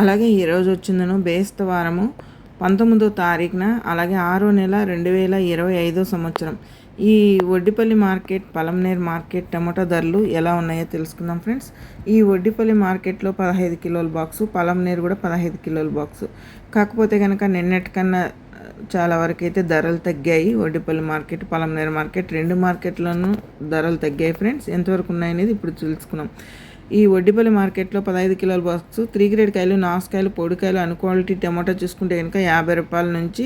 అలాగే ఈరోజు వచ్చిందను బేస్త వారము పంతొమ్మిదో తారీఖున అలాగే ఆరో నెల రెండు వేల ఇరవై ఐదో సంవత్సరం. ఈ Vaddipalli market Palamaner market tomato ధరలు ఎలా ఉన్నాయో తెలుసుకుందాం ఫ్రెండ్స్. ఈ వడ్డిపల్లి మార్కెట్లో పదహైదు కిలోల బాక్సు పలంనేరు కూడా పదహైదు కిలోల బాక్సు. కాకపోతే కనుక నిన్నటికన్నా చాలా వరకు అయితే ధరలు తగ్గాయి వడ్డిపల్లి మార్కెట్ పలంనేర్ మార్కెట్. రెండు మార్కెట్లోనూ ధరలు తగ్గాయి ఫ్రెండ్స్. ఎంతవరకు ఉన్నాయనేది ఇప్పుడు తెలుసుకున్నాం. ఈ వడ్డిపల్లి మార్కెట్లో పదహైదు కిలోల బాక్స్ త్రీ గ్రేడ్ కాయలు నాసుకాయలు పొడికాయలు అన్ క్వాలిటీ టమాటో చూసుకుంటే కనుక యాభై రూపాయల నుంచి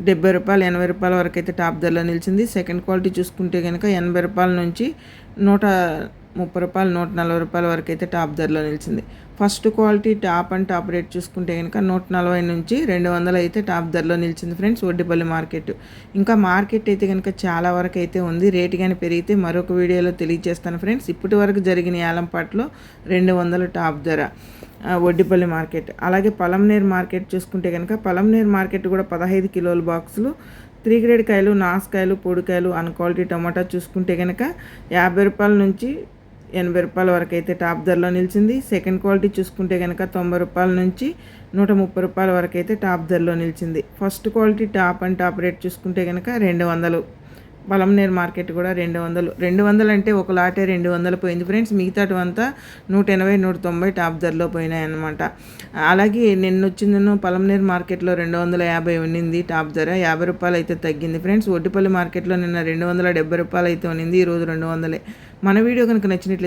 డెబ్బై రూపాయలు ఎనభై రూపాయల వరకు అయితే టాప్ ధరలో నిలిచింది. సెకండ్ క్వాలిటీ చూసుకుంటే కనుక ఎనభై రూపాయల నుంచి నూట ముప్పై రూపాయలు నూట నలభై రూపాయల వరకు అయితే టాప్ ధరలో నిలిచింది. First quality top and top rate చూసుకుంటే కనుక నూట నలభై నుంచి రెండు వందలు అయితే టాప్ ధరలో నిలిచింది ఫ్రెండ్స్ వడ్డిపల్లి మార్కెట్. ఇంకా మార్కెట్ అయితే కనుక చాలా వరకు అయితే ఉంది. రేటు కానీ పెరిగితే మరొక వీడియోలో తెలియజేస్తాను ఫ్రెండ్స్. ఇప్పటి వరకు జరిగిన యాలంపాట్లో రెండు వందలు టాప్ ధర వడ్డిపల్లి మార్కెట్. అలాగే పలంనేర్ మార్కెట్ చూసుకుంటే కనుక పలంనేర్ మార్కెట్ కూడా పదహైదు కిలోల బాక్సులు త్రీ గ్రేడ్ కాయలు నాసుకాయలు పొడికాయలు అన్ క్వాలిటీ టమాటా చూసుకుంటే కనుక యాభై రూపాయల నుంచి ఎనభై రూపాయల వరకు అయితే టాప్ ధరలో నిలిచింది. సెకండ్ క్వాలిటీ చూసుకుంటే కనుక తొంభై రూపాయల నుంచి నూట ముప్పై రూపాయల వరకు అయితే టాప్ ధరలో నిలిచింది. First quality top and top rate చూసుకుంటే కనుక రెండు వందలు. పలంనేర్ మార్కెట్ కూడా రెండు వందలు. రెండు వందలు అంటే ఒక లాటే రెండు వందలు పోయింది ఫ్రెండ్స్. మిగతాటి అంతా నూట ఎనభై నూట తొంభై టాప్ ధరలో పోయినాయి అనమాట అలాగే నిన్న వచ్చిందను పలంనేర్ మార్కెట్లో రెండు వందల యాభై ఉన్నింది టాప్ ధర. యాభై రూపాయలు అయితే తగ్గింది ఫ్రెండ్స్. ఒడ్డిపల్లి మార్కెట్లో నిన్న రెండు వందల డెబ్బై రూపాయలు అయితే ఉన్నింది. ఈరోజు రెండు వందలే. మన వీడియో కనుక నచ్చినట్లయితే